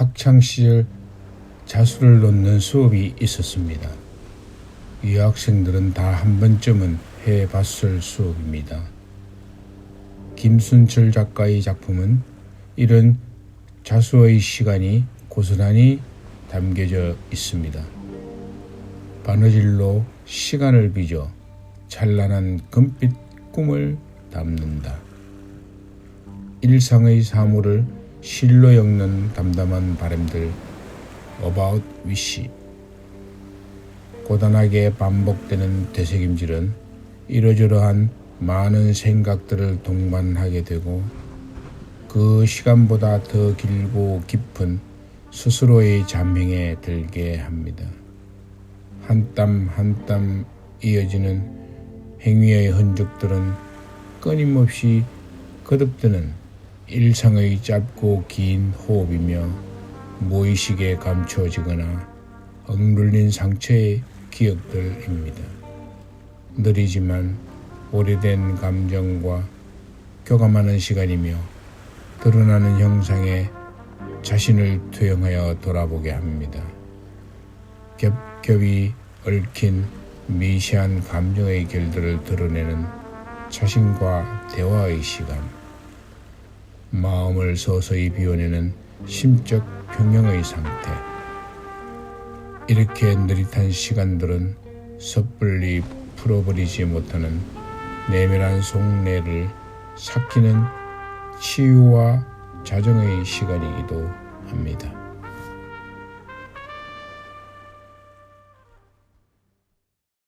학창 시절 자수를 놓는 수업이 있었습니다. 이 학생들은 다 한 번쯤은 해봤을 수업입니다. 김순철 작가의 작품은 이런 자수의 시간이 고스란히 담겨져 있습니다. 바느질로 시간을 빚어 찬란한 금빛 꿈을 담는다. 일상의 사물을 실로 엮는 담담한 바람들 about wish 고단하게 반복되는 되새김질은 이러저러한 많은 생각들을 동반하게 되고 그 시간보다 더 길고 깊은 스스로의 잠행에 들게 합니다. 한 땀 한 땀 이어지는 행위의 흔적들은 끊임없이 거듭드는 일상의 짧고 긴 호흡이며 무의식에 감춰지거나 억눌린 상처의 기억들입니다. 느리지만 오래된 감정과 교감하는 시간이며 드러나는 형상에 자신을 투영하여 돌아보게 합니다. 겹겹이 얽힌 미시한 감정의 결들을 드러내는 자신과 대화의 시간. 마음을 서서히 비워내는 심적 평형의 상태. 이렇게 느릿한 시간들은 섣불리 풀어버리지 못하는 내면한 속내를 삭히는 치유와 자정의 시간이기도 합니다.